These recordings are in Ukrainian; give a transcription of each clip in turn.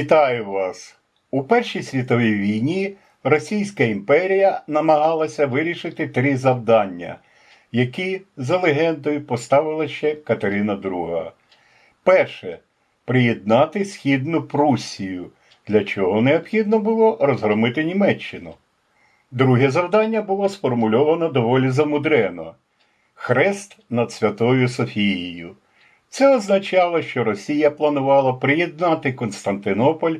Вітаю вас! У Першій світовій війні Російська імперія намагалася вирішити три завдання, які, за легендою, поставила ще Катерина II. Перше приєднати Східну Пруссію, для чого необхідно було розгромити Німеччину. Друге завдання було сформульовано доволі замудрено хрест над Святою Софією. Це означало, що Росія планувала приєднати Константинополь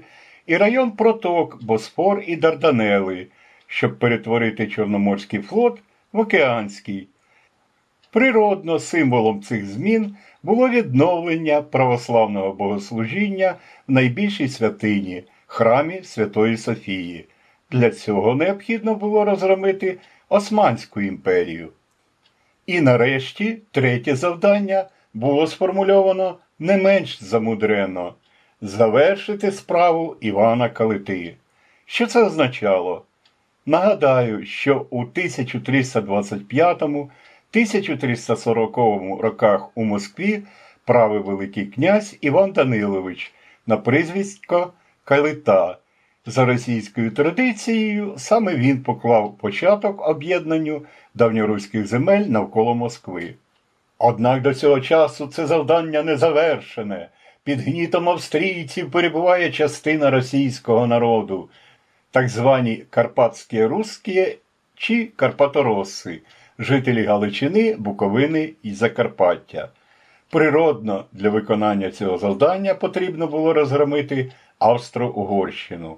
і район Проток, Босфор і Дарданели, щоб перетворити Чорноморський флот в океанський. Природно, символом цих змін було відновлення православного богослужіння в найбільшій святині храмі Святої Софії. Для цього необхідно було розгромити Османську імперію. І нарешті третє завдання було сформульовано не менш замудрено завершити справу Івана Калити. Що це означало? Нагадаю, що у 1345-1340 роках у Москві правив Великий князь Іван Данилович на прізвисько Калита. За російською традицією, саме він поклав початок об'єднанню давньоруських земель навколо Москви. Однак до цього часу це завдання не завершене. Під гнітом австрійців перебуває частина російського народу, так звані карпатські русські чи карпатороси, жителі Галичини, Буковини і Закарпаття. Природно, для виконання цього завдання потрібно було розгромити Австро-Угорщину.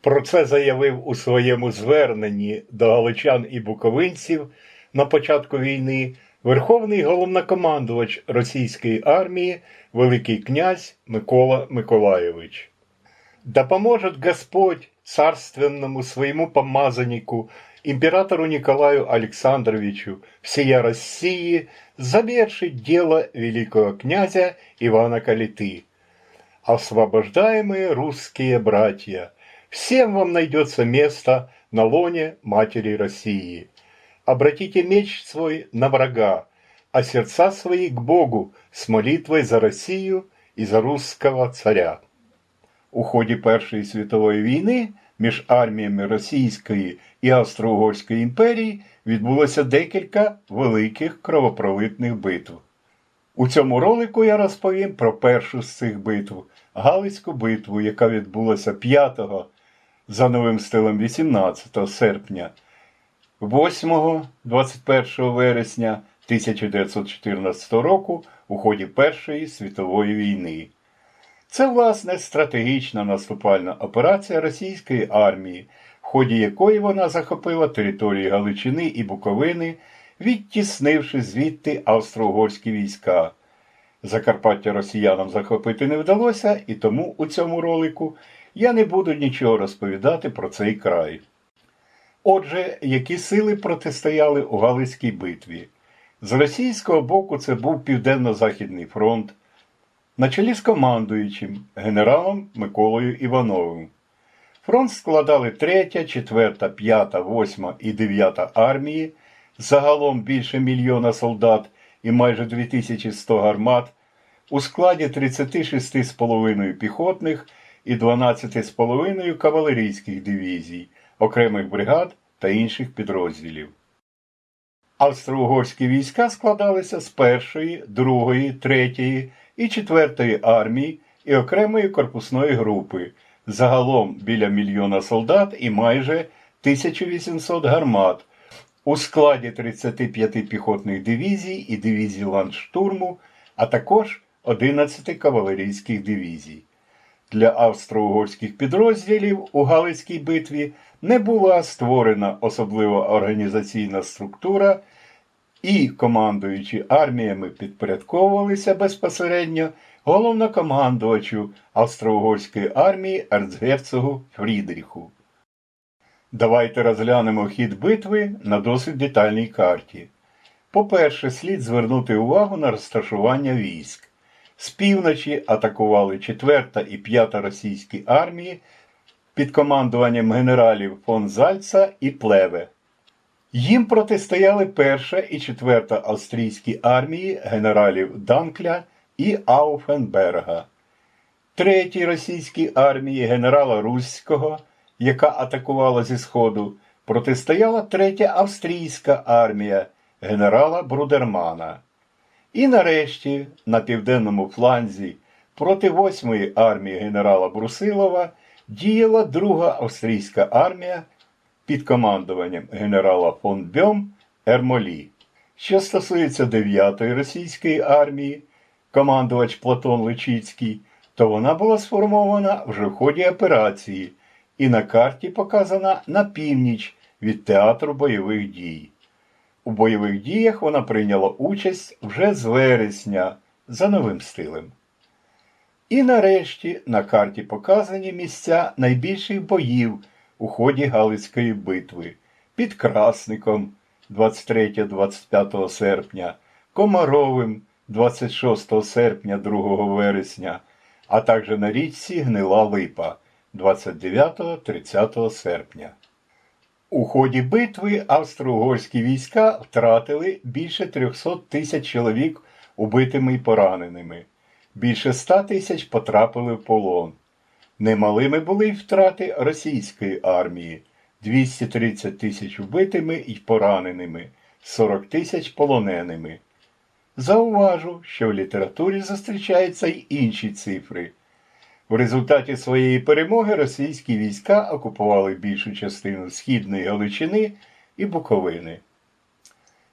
Про це заявив у своєму зверненні до галичан і буковинців на початку війни Верховний головнокомандувач російської армії Великий князь Микола Миколайович. Да поможет Господь царственному своему помазаннику, императору Николаю Александровичу всея России, завершить дело великого князя Ивана Калиты. Освобождаемые русские братья, всем вам найдется место на лоне Матери России. Обратите меч свой на врага, а сердца свои к Богу с молитвой за Россию и за русского царя. У ході Першої світової війни між арміями Російської і Австро-Угорської імперії відбулося декілька великих кровопролитних битв. У цьому ролику я розповім про першу з цих битв Галицьку битву, яка відбулася 5 за новим стилем 18 серпня, 8-21 вересня 1914 року у ході Першої світової війни. Це, власне, стратегічна наступальна операція російської армії, в ході якої вона захопила території Галичини і Буковини, відтіснивши звідти австро-угорські війська. Закарпаття росіянам захопити не вдалося, і тому у цьому ролику я не буду нічого розповідати про цей край. Отже, які сили протистояли у Галицькій битві? З російського боку це був Південно-Західний фронт, на чолі з командуючим генералом Миколою Івановим. Фронт складали 3, 4, 5, 8 і 9 армії, загалом більше мільйона солдат і майже 2100 гармат, у складі 36,5 піхотних і 12,5 кавалерійських дивізій, окремих бригад та інших підрозділів. Австро-угорські війська складалися з першої, другої, третьої і четвертої армії і окремої корпусної групи, загалом біля мільйона солдат і майже 1800 гармат, у складі 35 піхотних дивізій і дивізій ландштурму, а також 11 кавалерійських дивізій. Для австро-угорських підрозділів у Галицькій битві не була створена особлива організаційна структура, і командуючи арміями підпорядковувалися безпосередньо головнокомандувачу австро-угорської армії ерцгерцогу Фрідріху. Давайте розглянемо хід битви на досить детальній карті. По-перше, слід звернути увагу на розташування військ. З півночі атакували 4 і 5 російські армії під командуванням генералів фон Зальца і Плеве. Їм протистояли перша і четверта австрійські армії генералів Данкля і Ауфенберга. третій російській армії генерала Руського, яка атакувала зі Сходу, протистояла третя австрійська армія генерала Брудермана. І нарешті на південному фланзі проти восьмої армії генерала Брусилова діяла друга австрійська армія під командуванням генерала фон Бьом Ермолі. Що стосується 9-ї російської армії, командувач Платон Личицький, то вона була сформована вже в ході операції і на карті показана на північ від театру бойових дій. У бойових діях вона прийняла участь вже з вересня за новим стилем. І нарешті на карті показані місця найбільших боїв у ході Галицької битви під Красником 23-25 серпня, Комаровим 26 серпня 2 вересня, а також на річці Гнила Липа 29-30 серпня. У ході битви австро-угорські війська втратили більше 300 тисяч чоловік убитими і пораненими. Більше 100 тисяч потрапили в полон. Немалими були й втрати російської армії 230 тисяч вбитими і пораненими, 40 тисяч полоненими. Зауважу, що в літературі зустрічаються й інші цифри. В результаті своєї перемоги російські війська окупували більшу частину Східної Галичини і Буковини.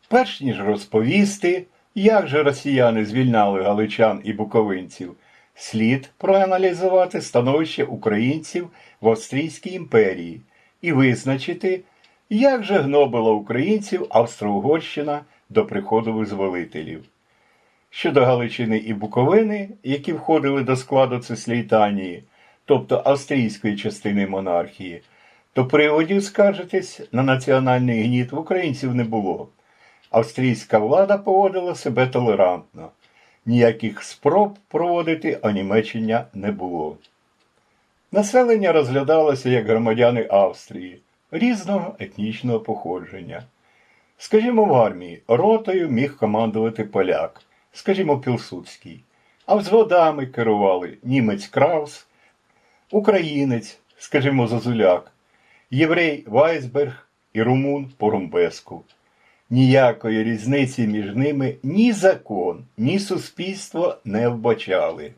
Перш ніж розповісти, як же росіяни звільняли галичан і буковинців, слід проаналізувати становище українців в Австрійській імперії і визначити, як же гнобила українців Австро-Угорщина до приходу визволителів. Щодо Галичини і Буковини, які входили до складу Цислейтанії, тобто австрійської частини монархії, то приводів скаржитись на національний гніт в українців не було. Австрійська влада поводила себе толерантно. Ніяких спроб проводити онімечення не було. Населення розглядалося як громадяни Австрії різного етнічного походження. Скажімо, в армії ротою міг командувати поляк, скажімо, Пілсудський, а взводами керували німець Краус, українець, скажімо, Зозуляк, єврей Вайсберг і румун Порумбеску. Ніякої різниці між ними ні закон, ні суспільство не вбачали.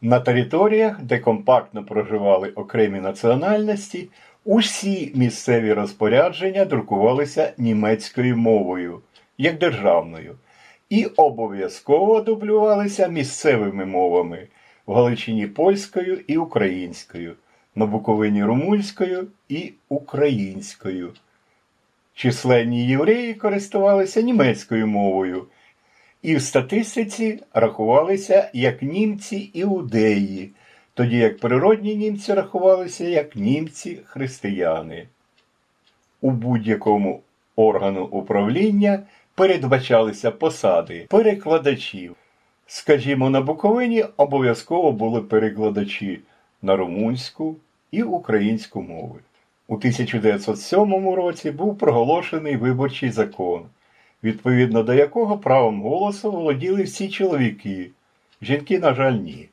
На територіях, де компактно проживали окремі національності, усі місцеві розпорядження друкувалися німецькою мовою, як державною, і обов'язково дублювалися місцевими мовами в Галичині польською і українською, на Буковині румунською і українською. Численні євреї користувалися німецькою мовою і в статистиці рахувалися як німці іудеї, тоді як природні німці рахувалися як німці-християни. У будь-якому органу управління передбачалися посади перекладачів. Скажімо, на Буковині обов'язково були перекладачі на румунську і українську мови. У 1907 році був проголошений виборчий закон, відповідно до якого правом голосу володіли всі чоловіки, жінки, на жаль, ні,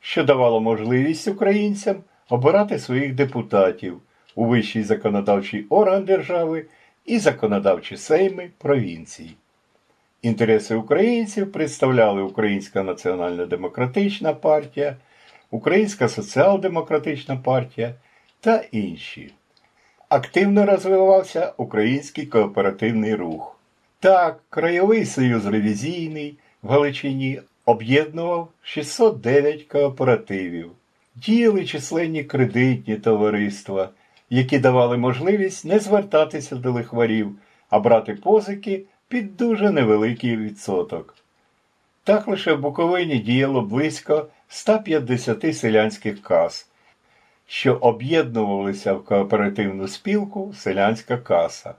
що давало можливість українцям обирати своїх депутатів у вищий законодавчий орган держави і законодавчі сейми провінцій. Інтереси українців представляли Українська національно-демократична партія, Українська соціал-демократична партія та інші. Активно розвивався український кооперативний рух. Так, Краєвий союз ревізійний в Галичині об'єднував 609 кооперативів, діяли численні кредитні товариства, які давали можливість не звертатися до лихварів, а брати позики під дуже невеликий відсоток. Так лише в Буковині діяло близько 150 селянських кас, що об'єднувалися в кооперативну спілку селянська каса.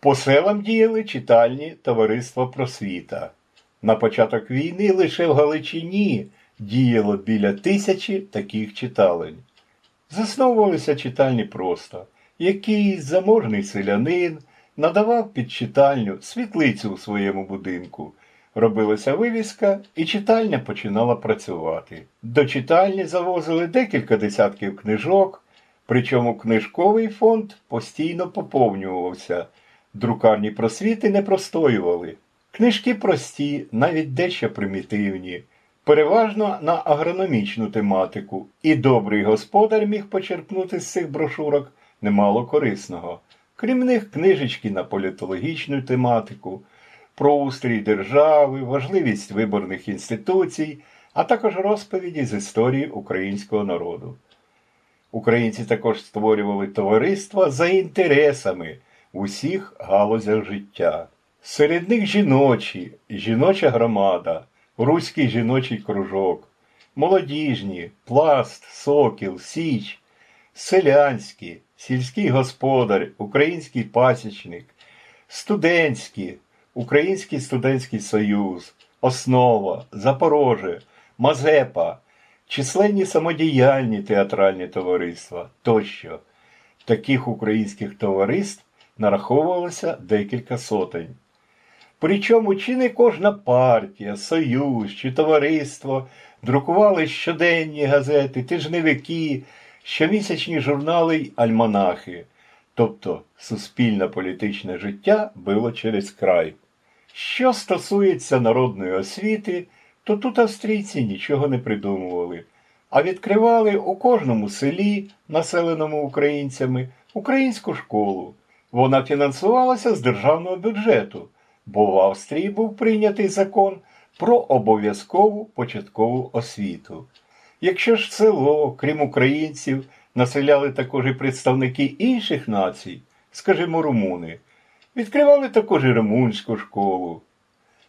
По селам діяли читальні товариства просвіта. На початок війни лише в Галичині діяло біля тисячі таких читалень. Засновувалися читальні просто. Якийсь заможний селянин надавав під читальню світлицю у своєму будинку, робилася вивіска, і читальня починала працювати. До читальні завозили декілька десятків книжок, причому книжковий фонд постійно поповнювався. Друкарні просвіти не простоювали. Книжки прості, навіть дещо примітивні, переважно на агрономічну тематику, і добрий господар міг почерпнути з цих брошурок немало корисного. Крім них, книжечки на політологічну тематику, про устрій держави, важливість виборних інституцій, а також розповіді з історії українського народу. Українці також створювали товариства за інтересами в усіх галузях життя. Серед них жіночі, жіноча громада, руський жіночий кружок, молодіжні, пласт, сокіл, січ, селянські, сільський господар, український пасічник, студентські, Український студентський союз, Основа, Запороже, Мазепа, численні самодіяльні театральні товариства тощо. Таких українських товариств нараховувалося декілька сотень. Причому чи не кожна партія, союз чи товариство друкували щоденні газети, тижневики, щомісячні журнали й альманахи. Тобто суспільне політичне життя било через край. Що стосується народної освіти, то тут австрійці нічого не придумували, а відкривали у кожному селі, населеному українцями, українську школу. Вона фінансувалася з державного бюджету, бо в Австрії був прийнятий закон про обов'язкову початкову освіту. Якщо ж село, крім українців, населяли також і представники інших націй, скажімо, румуни, відкривали також і румунську школу.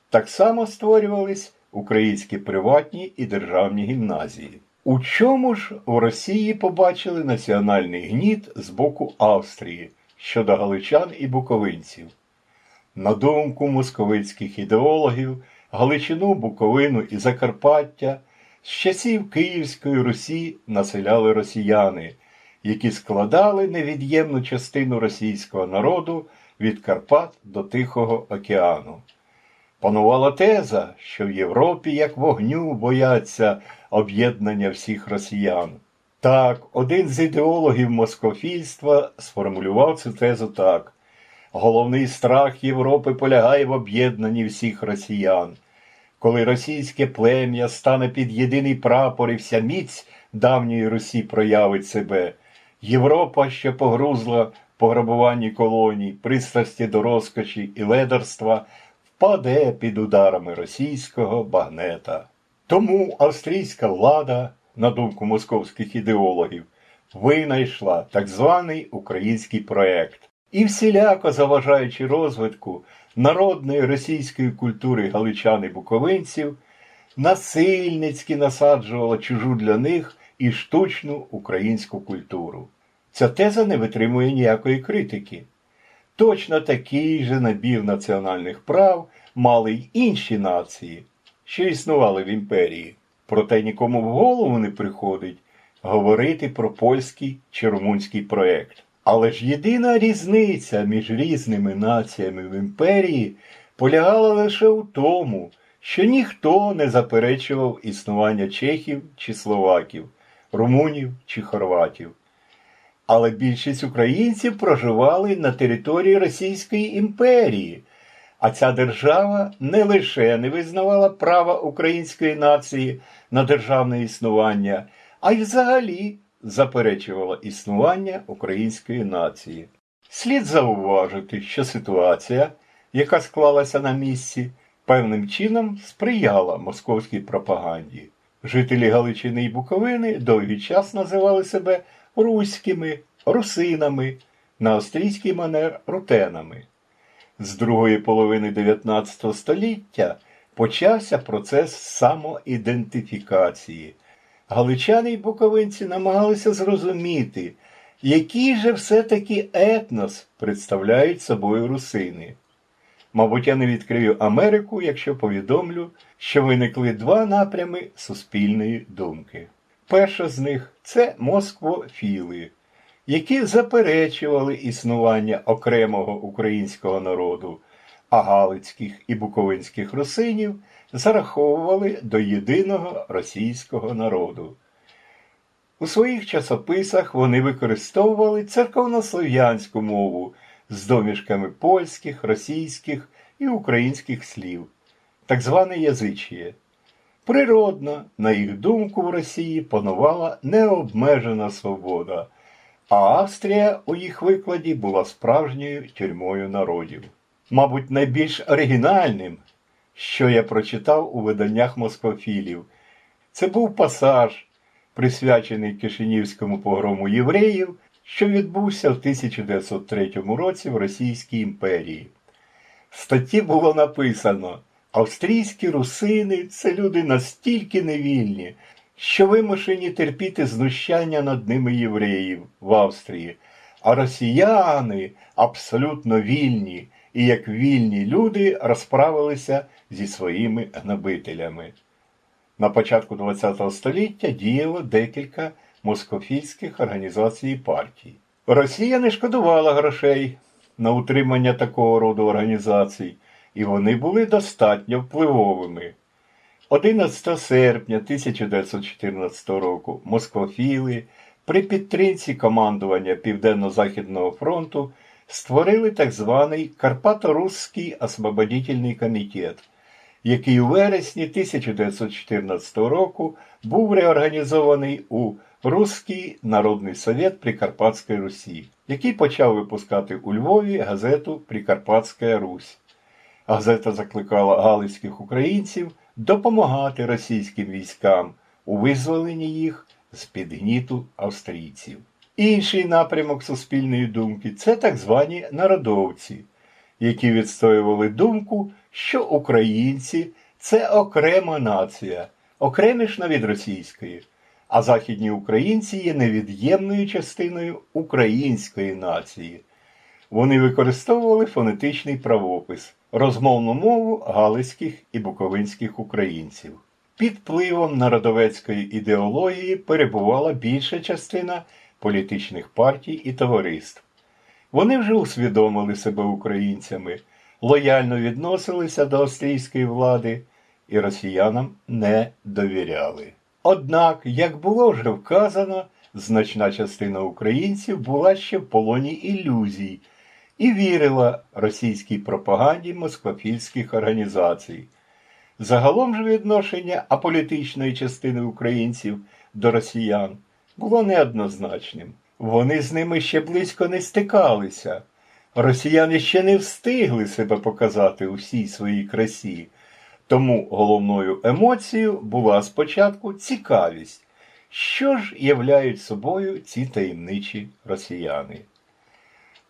Так само створювались українські приватні і державні гімназії. У чому ж у Росії побачили національний гніт з боку Австрії щодо галичан і буковинців? На думку московицьких ідеологів, Галичину, Буковину і Закарпаття з часів Київської Русі населяли росіяни, які складали невід'ємну частину російського народу від Карпат до Тихого океану. Панувала теза, що в Європі як вогню бояться об'єднання всіх росіян. Так, один з ідеологів москофільства сформулював цю тезу так. Головний страх Європи полягає в об'єднанні всіх росіян. Коли російське плем'я стане під єдиний прапор і вся міць давньої Русі проявить себе, Європа, що погрузла пограбуванні колоній, пристрасті до розкоші і ледерства, впаде під ударами російського багнета. Тому австрійська влада, на думку московських ідеологів, винайшла так званий український проект і всіляко заважаючи розвитку народної російської культури галичан і буковинців, насильницьки насаджувала чужу для них і штучну українську культуру. Ця теза не витримує ніякої критики. Точно такий же набір національних прав мали й інші нації, що існували в імперії. Проте нікому в голову не приходить говорити про польський чи румунський проект. Але ж єдина різниця між різними націями в імперії полягала лише у тому, що ніхто не заперечував існування чехів чи словаків, румунів чи хорватів. Але більшість українців проживали на території Російської імперії, а ця держава не лише не визнавала права української нації на державне існування, а й взагалі заперечувала існування української нації. Слід зауважити, що ситуація, яка склалася на місці, певним чином сприяла московській пропаганді. Жителі Галичини і Буковини довгий час називали себе руськими, русинами, на австрійський манер рутенами. З другої половини 19 століття почався процес самоідентифікації. Галичани й буковинці намагалися зрозуміти, який же все-таки етнос представляють собою русини. Мабуть, я не відкрию Америку, якщо повідомлю, що виникли два напрями суспільної думки. Перша з них це москвофіли, які заперечували існування окремого українського народу, а галицьких і буковинських русинів зараховували до єдиного російського народу. У своїх часописах вони використовували церковнослов'янську мову з домішками польських, російських і українських слів, так зване язичіє. Природно, на їх думку, в Росії панувала необмежена свобода, а Австрія у їх викладі була справжньою тюрмою народів. Мабуть, найбільш оригінальним, що я прочитав у виданнях москофілів, це був пасаж, присвячений Кишинівському погрому євреїв, що відбувся в 1903 році в Російській імперії. В статті було написано: австрійські русини це люди настільки невільні, що вимушені терпіти знущання над ними євреїв в Австрії, а росіяни абсолютно вільні і як вільні люди розправилися зі своїми гнобителями. На початку ХХ століття діяло декілька москофільських організацій партій. Росія не шкодувала грошей на утримання такого роду організацій, і вони були достатньо впливовими. 11 серпня 1914 року москофіли при підтримці командування Південно-Західного фронту створили так званий Карпато-Русський освободительний комітет, який у вересні 1914 року був реорганізований у Руський Народний Совет Прикарпатської Русі, який почав випускати у Львові газету Прикарпатська Русь. Газета закликала галицьких українців допомагати російським військам у визволенні їх з-під гніту австрійців. Інший напрямок суспільної думки це так звані народовці, які відстоювали думку, що українці це окрема нація, окремішна від російської, а західні українці є невід'ємною частиною української нації. Вони використовували фонетичний правопис, розмовну мову галицьких і буковинських українців. Під впливом народовецької ідеології перебувала більша частина політичних партій і товариств. Вони вже усвідомили себе українцями, лояльно відносилися до австрійської влади і росіянам не довіряли. Однак, як було вже вказано, значна частина українців була ще в полоні ілюзій і вірила російській пропаганді москвофільських організацій. Загалом же відношення аполітичної частини українців до росіян було неоднозначним. Вони з ними ще близько не стикалися. Росіяни ще не встигли себе показати у всій своїй красі. Тому головною емоцією була спочатку цікавість, що ж являють собою ці таємничі росіяни.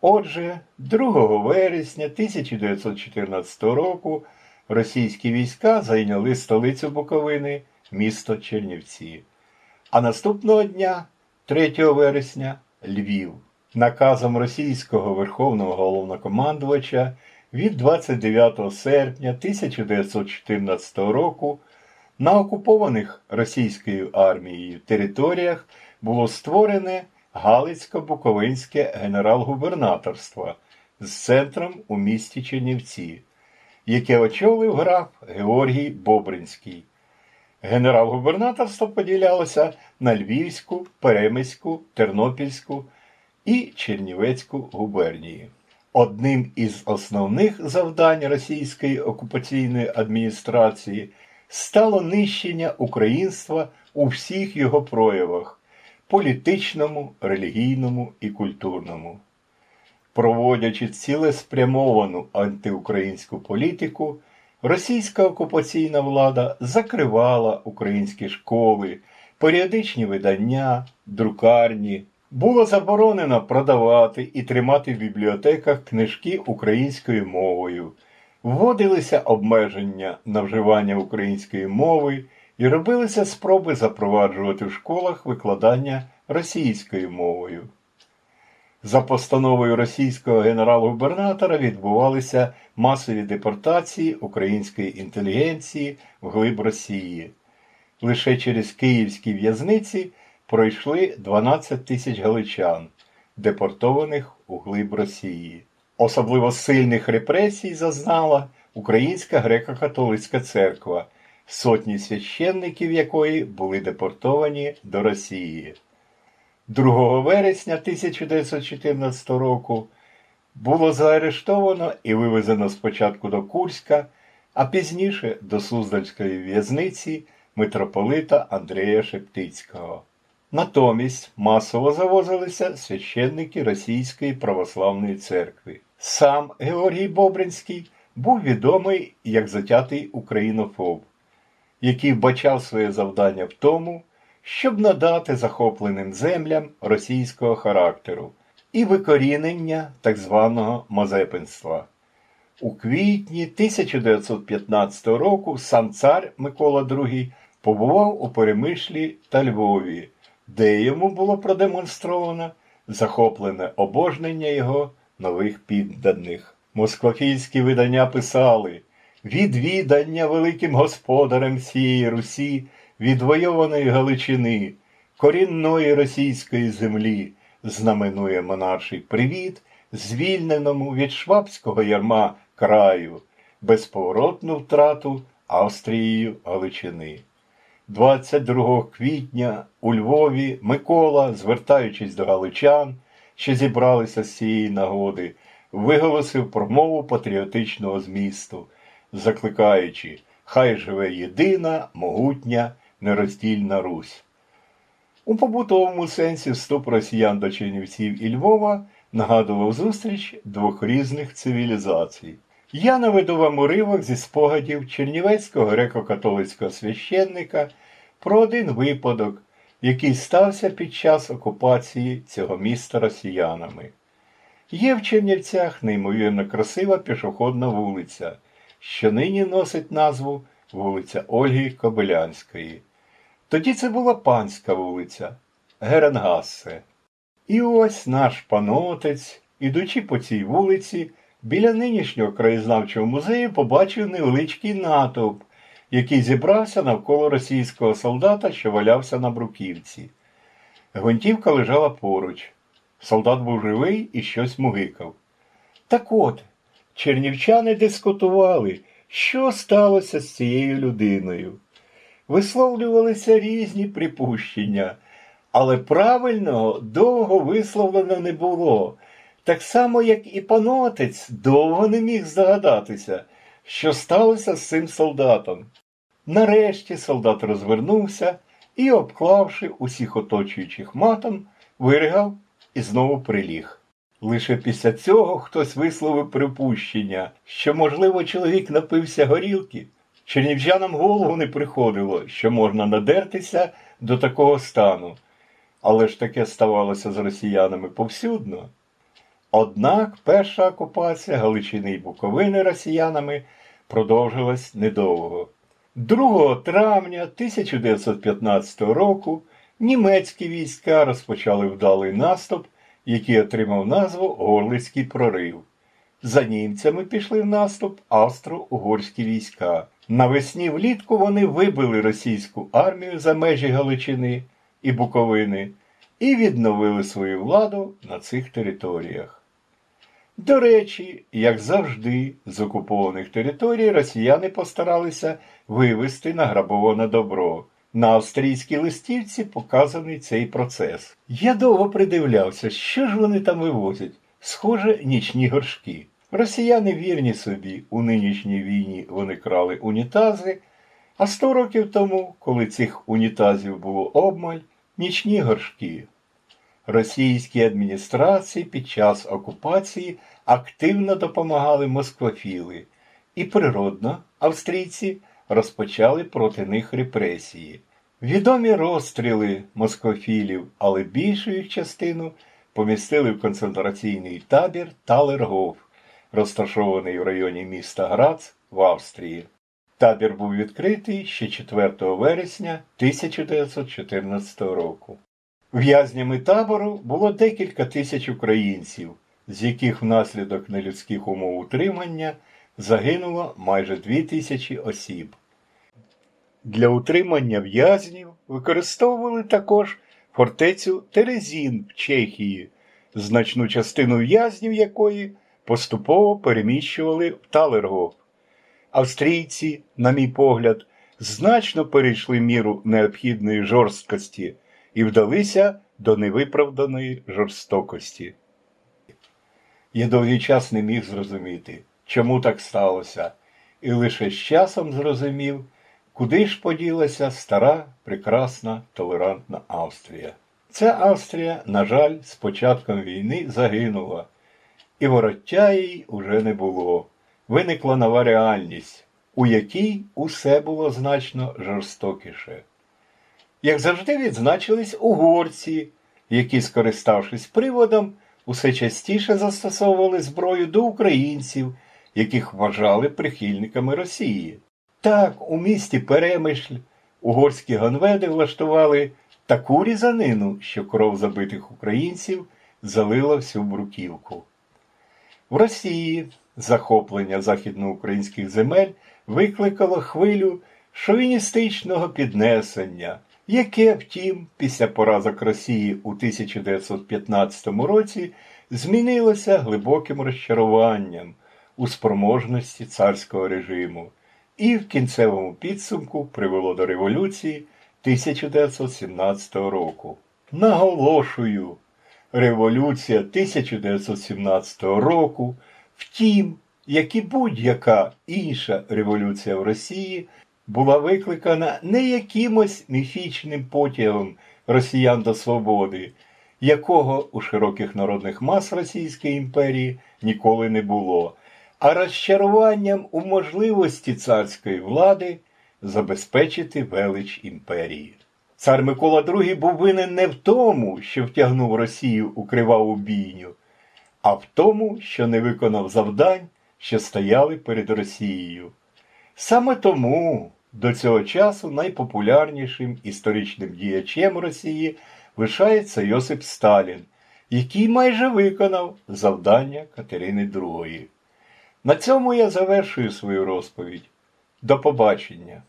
Отже, 2 вересня 1914 року російські війська зайняли столицю Буковини, місто Чернівці. А наступного дня, 3 вересня, Львів. Наказом російського верховного головнокомандувача від 29 серпня 1914 року на окупованих російською армією територіях було створене Галицько-Буковинське генерал-губернаторство з центром у місті Чернівці, яке очолив граф Георгій Бобринський. Генерал-губернаторство поділялося на Львівську, Перемиську, Тернопільську і Чернівецьку губернії. Одним із основних завдань російської окупаційної адміністрації стало нищення українства у всіх його проявах політичному, релігійному і культурному. Проводячи цілеспрямовану антиукраїнську політику, російська окупаційна влада закривала українські школи, періодичні видання, друкарні. Було заборонено продавати і тримати в бібліотеках книжки українською мовою, вводилися обмеження на вживання української мови і робилися спроби запроваджувати в школах викладання російською мовою. За постановою російського генерал-губернатора відбувалися масові депортації української інтелігенції в глиб Росії. Лише через київські в'язниці пройшли 12 тисяч галичан, депортованих у глиб Росії. Особливо сильних репресій зазнала Українська греко-католицька церква, сотні священників якої були депортовані до Росії. 2 вересня 1914 року було заарештовано і вивезено спочатку до Курська, а пізніше до Суздальської в'язниці митрополита Андрія Шептицького. Натомість масово завозилися священники Російської православної церкви. Сам Георгій Бобринський був відомий як затятий українофоб, який вбачав своє завдання в тому, щоб надати захопленим землям російського характеру і викорінення так званого мазепинства. У квітні 1915 року сам цар Микола II побував у Перемишлі та Львові, де йому було продемонстровано захоплене обожнення його нових підданих. Москвафійські видання писали відвідання великим господарем всієї Русі, відвойованої Галичини, корінної російської землі, знаменує монарший привіт, звільненому від швабського ярма краю, безповоротну втрату Австрією Галичини. 22 квітня у Львові Микола, звертаючись до галичан, що зібралися з цієї нагоди, виголосив промову патріотичного змісту, закликаючи Хай живе єдина, могутня, нероздільна Русь. У побутовому сенсі вступ росіян до Чернівців і Львова нагадував зустріч двох різних цивілізацій. Я наведу вам уривок зі спогадів чернівецького греко-католицького священника про один випадок, який стався під час окупації цього міста росіянами. Є в Чернівцях неймовірно красива пішохідна вулиця, що нині носить назву вулиця Ольги Кобилянської. Тоді це була панська вулиця Геренгассе. І ось наш панотець, ідучи по цій вулиці, біля нинішнього краєзнавчого музею побачив невеличкий натовп, який зібрався навколо російського солдата, що валявся на бруківці. Гвинтівка лежала поруч. Солдат був живий і щось мугикав. Так от, чернівчани дискутували, що сталося з цією людиною. Висловлювалися різні припущення, але правильного довго висловлено не було. Так само, як і панотець довго не міг здогадатися, що сталося з цим солдатом. Нарешті солдат розвернувся і, обклавши усіх оточуючих матом, виригав і знову приліг. Лише після цього хтось висловив припущення, що, можливо, чоловік напився горілки. Чернівчанам голову не приходило, що можна надертися до такого стану, але ж таке ставалося з росіянами повсюдно. Однак перша окупація Галичини і Буковини росіянами продовжилась недовго. 2 травня 1915 року німецькі війська розпочали вдалий наступ, який отримав назву Горлицький прорив. За німцями пішли в наступ австро-угорські війська. Навесні влітку вони вибили російську армію за межі Галичини і Буковини і відновили свою владу на цих територіях. До речі, як завжди, з окупованих територій росіяни постаралися вивести награбоване добро. На австрійській листівці показаний цей процес. Я довго придивлявся, що ж вони там вивозять. Схоже, нічні горшки. Росіяни вірні собі, у нинішній війні вони крали унітази, а сто років тому, коли цих унітазів було обмаль, нічні горшки. Російській адміністрації під час окупації активно допомагали москвофіли, і природно австрійці розпочали проти них репресії. Відомі розстріли москвофілів, але більшу їх частину помістили в концентраційний табір Талергоф, розташований в районі міста Грац в Австрії. Табір був відкритий ще 4 вересня 1914 року. В'язнями табору було декілька тисяч українців, з яких внаслідок нелюдських умов утримання загинуло майже дві тисячі осіб. Для утримання в'язнів використовували також фортецю Терезін в Чехії, значну частину в'язнів якої поступово переміщували в Талергоф. Австрійці, на мій погляд, значно перейшли міру необхідної жорсткості і вдалися до невиправданої жорстокості. Я довгий час не міг зрозуміти, чому так сталося, і лише з часом зрозумів, куди ж поділася стара, прекрасна, толерантна Австрія. Ця Австрія, на жаль, з початком війни загинула, і вороття їй уже не було. Виникла нова реальність, у якій усе було значно жорстокіше. Як завжди відзначились угорці, які, скориставшись приводом, усе частіше застосовували зброю до українців, яких вважали прихильниками Росії. Так, у місті Перемишль угорські ганведи влаштували таку різанину, що кров забитих українців залила всю бруківку. В Росії захоплення західноукраїнських земель викликало хвилю шовіністичного піднесення, яке, втім, після поразок Росії у 1915 році змінилося глибоким розчаруванням у спроможності царського режиму і в кінцевому підсумку привело до революції 1917 року. Наголошую, революція 1917 року, втім, як і будь-яка інша революція в Росії, була викликана не якимось міфічним потягом росіян до свободи, якого у широких народних мас Російської імперії ніколи не було, а розчаруванням у можливості царської влади забезпечити велич імперії. Цар Микола II був винен не в тому, що втягнув Росію у криваву бійню, а в тому, що не виконав завдань, що стояли перед Росією. Саме тому до цього часу найпопулярнішим історичним діячем Росії лишається Йосип Сталін, який майже виконав завдання Катерини II. На цьому я завершую свою розповідь. До побачення!